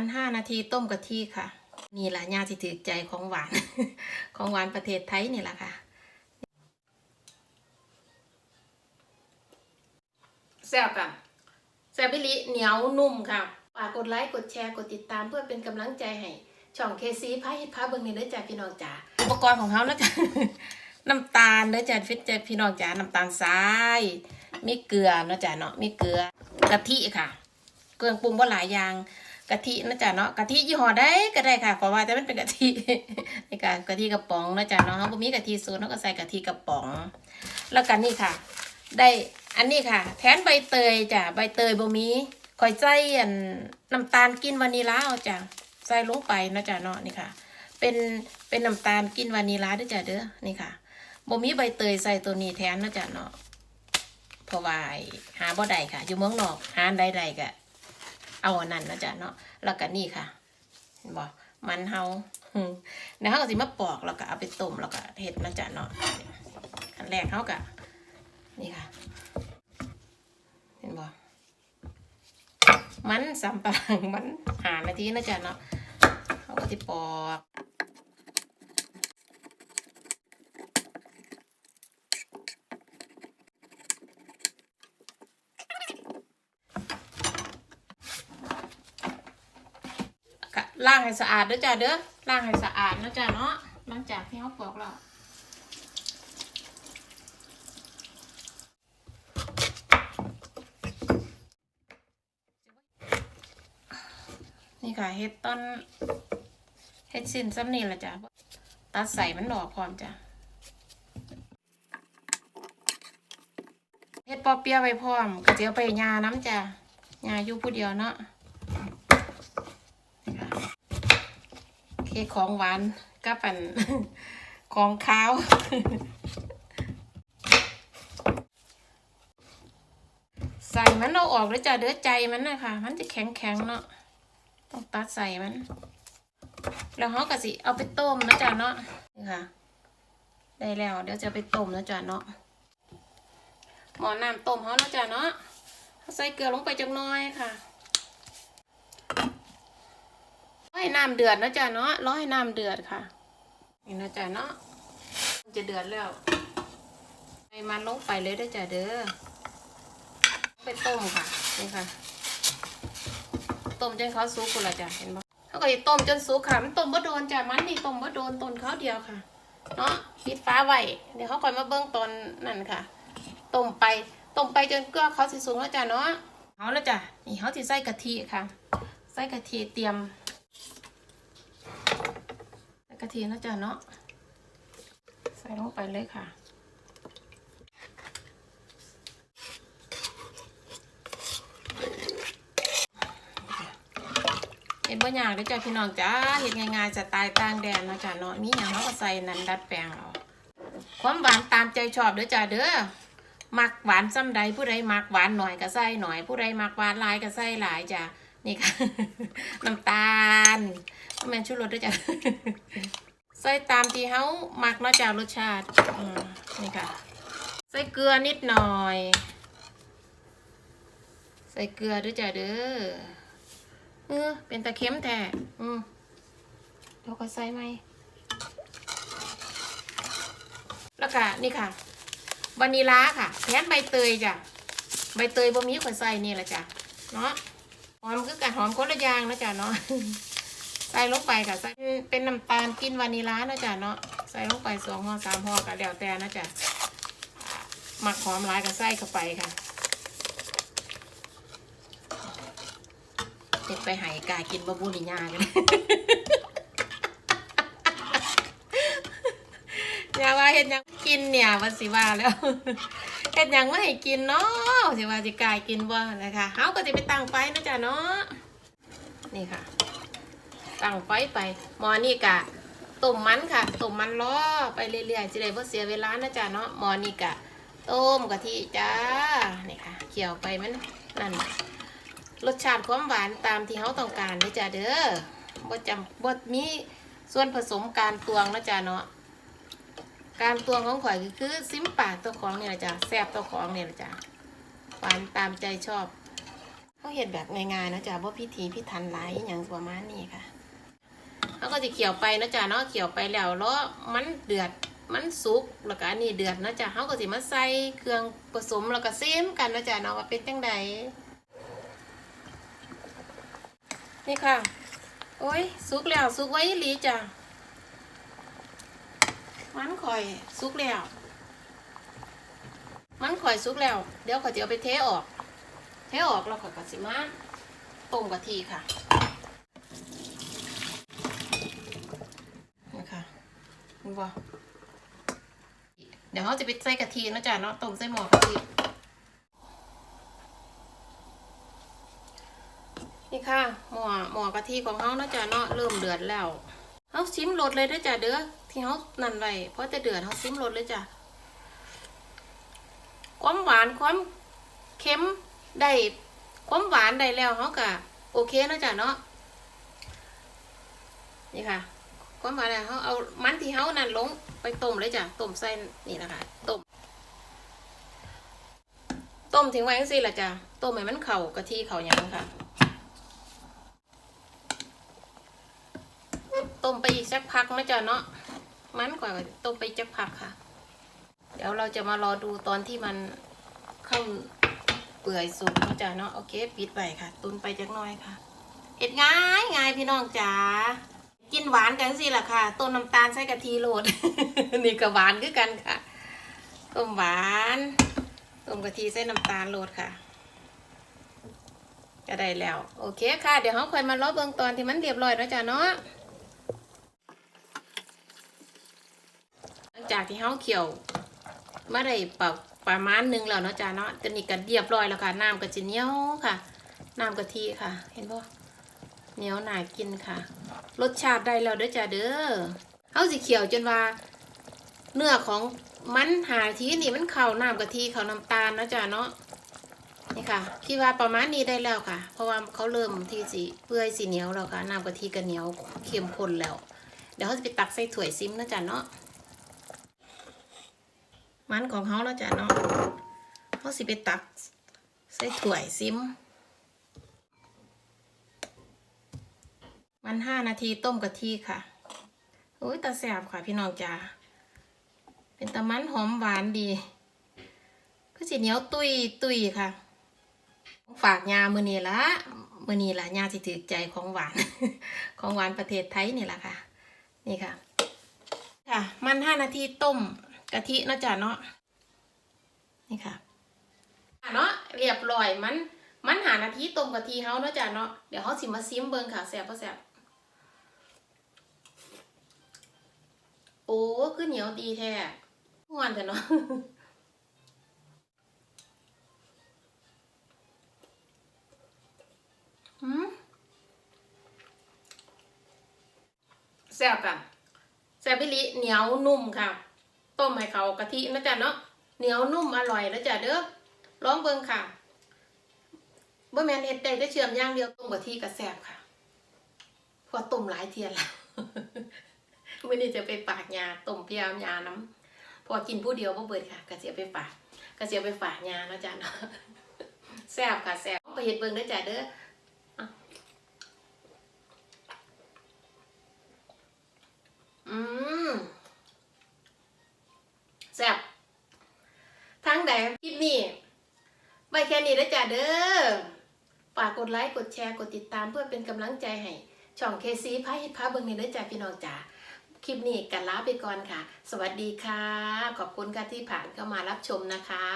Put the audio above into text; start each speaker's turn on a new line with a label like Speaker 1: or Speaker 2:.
Speaker 1: มันห้านาทีต้มกะทิค่ะ นี่แหละยาที่ถือใจของหวาน ของหวานประเทศไทยนี่แหละค่ะแซ่บค่ะแซ่บบิลิเหนียวนุ่มค่ะฝากกดไลค์กดแชร์กดติดตามเพื่อเป็นกำลังใจให้ช่องเคซีพาฮิตพาเบิงนี่เด้อจ้าพี่น้องจ๋าอุปกรณ์ของเขานะจ๊ะน้ำตาลเด้อจ้าฟิตจ้าพี่น้องจ๋าน้ำตาลทรายมีเกลือเนาะจ้าเนาะมีเกลือกะทิค่ะเครื่อปรุงว่าหลายอย่าง กะทินะจ๊ะเนาะกะทิยี่ห้อได้ก็ได้ค่ะขอว่าแต่มันเป็นกะทิในการกะทิกระป๋องนะจ๊ะเนาะเขาบ่มีกะทิสูตรเขาก็ใส่กะทิกระป๋อง แล้วกันนี่ค่ะ ได้อันนี้ค่ะ แทนใบเตยจ้ะใบเตยบ่มีข่อยใส่อันน้ำตาลกินวานิลาเอาจ้ะใส่ลงไปนะจ๊ะเนาะนี่ค่ะ เป็นเป็นน้ำตาลกินวานิลาด้อจ้ะเด้อนี่ค่ะบ่มีใบเตยใส่ตัวนี้แทนนะจ๊ะเนาะเพราะว่าหาบ่ได้ค่ะ อยู่เมืองนอกหาได้ได้ก็ เอาอันนั้นนะจ๊ะเนาะแล้วก็นี่ค่ะเห็นบ่มันเฮาอืมแล้วเขาก็สิมาปอกแล้วก็เอาไปต้มแล้วก็เห็ดนะจ๊ะเนาะอันแรกเขาก็นี่ค่ะ เห็นบ่มันสำปะหลังมันหานาทีนะจ๊ะเนาะเขาก็ที่ปอกก็ ล้างให้สะอาดเด้อจ้ะเด้อล้างให้สะอาดนะจ๊ะเนาะหลังจากที่เฮาปอกแล้วนี่ค่ะเฮ็ดต้นเฮ็ดสิ้นซ้ำนี่ละจ้ะตัดใส่มันดอพร้อมจ้ะเฮ็ดปอเปียะไว้พร้อมก็จะเอาไปยาน้ำจ้ะยาอยู่ผู้เดียวเนาะนี่ค่ะ เค้กของหวานกับอันของข้าวใส่มันเอาออกแล้วจะเด้อใจมันนะค่ะมันจะแข็งแข็งๆเนาะต้องตัดใส่มัน แล้วเขาก็สิเอาไปต้มนะจ๊ะเนาะนี่ค่ะ ได้แล้ว เดี๋ยวจะไปต้มนะจ๊ะเนาะหมอน้ำต้มเขานะจ๊ะเนาะใส่เกลือลงไปจังน้อยค่ะ ร้อยน้ำเดือดนะจ๊ะเนาะร้อยน้ำเดือดค่ะนี่นะจ๊ะเนาะมันจะเดือดแล้วใส่มันลงไปเลยเด้จ้ะเด้อไปต้มค่ะนี่ค่ะ ต้มจนเขาสุกกูละจ้ะเห็นปะเขาก็จะต้มจนสุกค่ะมันต้มบ่โดนจ้ะมันนี่ต้มบ่โดนต้นเขาเดียวค่ะเนาะปิดฟ้าไว้เดี๋ยวเขาค่อยมาเบิ้งตอนนั่นค่ะต้มไปต้มไปจนเกลือเขาสิสุกแล้วจ้ะเนาะเอาแล้วจ้ะนี่เขาสิใส่กะทิค่ะ ใส่กะทิเตรียม ใส่กะทิแล้วจ้ะเนาะใส่ลงไปเลยค่ะ เห็นบ่ยากเด้อจ้ะพี่น้องจ้าเฮ็ดง่ายๆสไตล์ต่างแดนนะจ้ะเนาะมีหยังเราก็ใส่นันดัดแปลงเอาความหวานตามใจชอบเด้อจ้ะเด้อมักหวานซ้ำใดผู้ใดมักหวานหน่อยก็ใส่หน่อย ผู้ใดมักหวานหลายก็ใส่หลายจ้ะ นี่ค่ะน้ำตาลบ่แมนชูรสด้อจ้ะใส่ตามที่เฮามักเนาะจ้ะรสชาตินี่ค่ะ ใส่เกลือนิดหน่อย ใส่เกลือด้อจ้ะเด้อเออเป็นตะเข็มแท้อืมเดี๋ยวก็ใส่ไหมแล้วก็นี่ค่ะวานิลาค่ะแทนใบเตยจ้ะใบเตยบ่มีคนใส่นี่แหละจ้ะเนาะ หอมคือกันหอมคนละอย่างนะจ้ะเนาะใส่ลงไปค่ะใส่เป็นน้ำตาลกินวานิลานะจ้ะเนาะใส่ลงไปสองห่อสามห่อก็แล้วแต่นะจ้ะหมักหอมหลายก็ใส่เข้าไปค่ะเด็กไปหายกากินบะบูนิยากันอย่าว่าเห็นยังกินเนี่ยวันสิว่าแล้ว เห็นยังไม่ให้กินเนาะสิว่าสิกายกินบ่นะคะเฮาก็จะไปตั้งไฟนะจ๊ะเนาะนี่ค่ะ ตั้งไฟไปหมอนี่กะต้มมันค่ะต้มมันล้อไปเรื่อยๆสิได้บ่เสียเวลานะจ๊ะเนาะหมอนี่กะต้มกะทิจ้านี่ค่ะเคี่ยวไปมันนั่นรสชาติความหวานตามที่เขาต้องการนะจ๊ะเด้อบ่จำบ่มีส่วนผสมการตวงนะจ๊ะเนาะ การตวงของข่อยก็คือซิมปากตัวของเนี่ยแหละจ้ะแซบตัวของเนี่ยแหละจ้ะหวานตามใจชอบเขาเห็ดแบบง่ายๆนะจ๊ะว่าพิธีพิถันหลายอย่างประมาณนี้ค่ะเขาก็จะเขี่ยวไปนะจ๊ะเนาะเขี่ยวไปแล้วแล้วมันเดือดมันสุกแล้วก็อันนี้เดือดนะจ๊ะเขาก็สิมาใส่เครื่องผสมแล้วก็เซมกันนะจ๊ะเนาะว่าเป็นจังใดนี่ค่ะ โอ้ยสุกแล้วสุกไว้อีหลีจ้ะ มันข่อยสุกแล้ว มันข่อยสุกแล้ว เดี๋ยวข่อยจะเอาไปเทออก เทออกแล้วข่อยก็สิมาต้มกะทิค่ะนี่ค่ะนี่บ่เดี๋ยวเขาจะไปใส่กะทินะจ๊ะเนาะต้มใส่หม้อกะทินี่ค่ะหม้อหม้อกะทิของเขานะจ๊ะเนาะเริ่มเดือดแล้วเขาซิมรสเลยนะจ๊ะเด้อ ที่เขานั่นไว้เพราะจะเดือดเขาซิมรสเลยจ้ะ ความหวานความเค็มได้ความหวานได้แล้วเขาก็โอเคนะจ๊ะเนาะนี่ค่ะความหวานเนี่ยเขาเอามันที่เขานั่นลงไปต้มเลยจ้ะต้มใส่นี่นะคะต้มต้มทิ้งไว้จังซีละจ้ะต้มให้มันเข่ากะทิเข่าหยังค่ะต้มไปอีกสักพักนะจ๊ะเนาะ มันกว่าต้มไปอีกสักพักค่ะ เดี๋ยวเราจะมารอดูตอนที่มันเข้าเปื่อยสุกนะจ๊ะเนาะโอเคปิดไว้ค่ะ ตุนไปจักน่อยค่ะเอ็ดง่ายง่ายพี่น้องจ๋ากินหวานกันสิล่ะค่ะต้นน้ำตาลใส่กะทิโรดนี่ก็หวานคือกันค่ะต้มหวานต้มกะทิใส่น้ำตาลโรดค่ะก็ได้แล้ว โอเคค่ะ เดี๋ยวเราค่อยมารอเบิ่งตอนที่มันเรียบร้อยแล้วจ้ะเนาะ หลัง จากที่เฮาเคี่ยวมาได้ประประมาณนึงแล้วเนาะจ้าเนาะตอนนี้ก็เรียบร้อยแล้วค่ะน้ำก็จะเหนียวค่ะ น้ำกะทิค่ะ เห็นบ่เหนียวหน่ากินค่ะ รสชาติได้แล้วเด้อจ้าเด้อเฮาสิเคี่ยวจนว่า เนื้อของมันหาทีนี่มันเข้าน้ำกะทิเข้าน้ำตาลเนาะจ้าเนาะนี่ค่ะคิดว่าประมาณนี้ได้แล้วค่ะ เพราะว่าเขาเริ่มที่สิเปื่อยสีเหนียวแล้วค่ะน้ำกะทิก็เหนียวเข้มข้นแล้ว เดี๋ยวเขาจะไปตักใส่ถ้วยซิมนะจ้าเนาะ มันของเขาแล้วจ้ะเนาะเขาสิไปตัก ใส่ถ้วยซิม มันห้านาทีต้มกะทิค่ะโอ้ยตาแสบค่ะพี่น้องจ้าเป็นตะมันหอมหวานดี ก็สิเหนียวตุยตุยค่ะ ฝากยามือนีละมือนีละยาสิถือใจของหวาน ของหวานประเทศไทยนี่แหละค่ะ นี่ค่ะ ค่ะ มันห้านาทีต้ม กะทิเนาะจ้ะเนาะนี่ค่ะเนาะเรียบร้อยมันมันหานาทีต้มกะทิเฮาเนาะจ้ะเนาะเดี๋ยวเฮาสิมาซิมเบิ่งค่ะแซ่บบ่แซ่บโอ้คือเหนียวดีแท้ม่วนแท้เนาะหืมแซ่บอะแซบิลิเหนียวนุ่มค่ะ ต้มให้เขากะทินะจ๊ะเนาะเหนียวนุ่มอร่อยนะจ๊ะเด้อลองเบิ่งค่ะบ่แมนเฮ็ดได้แต่เชื่อมย่างเดียวต้มกะทิก็แซ่บค่ะเพอต้มหลายเทียนแล้วมื้อนี้จะไปฝากยาต้มเพียวยาน้ำพอกินผู้เดียวบ่เบิดค่ะก็สิเอาไปฝากก็สิเอาไปฝากยานะจ๊ะเนาะแซ่บค่ะแซ่บไปเฮ็ดเบิ่งเด้จ้ะเด้อออืม แซ่บทั้งใดคลิปนี้ไปแค่นี้แล้วจ้ะเด้อฝากกดไลค์กดแชร์กดติดตามเพื่อเป็นกำลังใจให้ช่องเคซีพาฮิตพาเบิงในเด้อจ้ะพี่น้องจ๋าคลิปนี้กันลาไปก่อนค่ะ สวัสดีค่ะ ขอบคุณค่ะที่ผ่านเข้ามารับชมนะคะ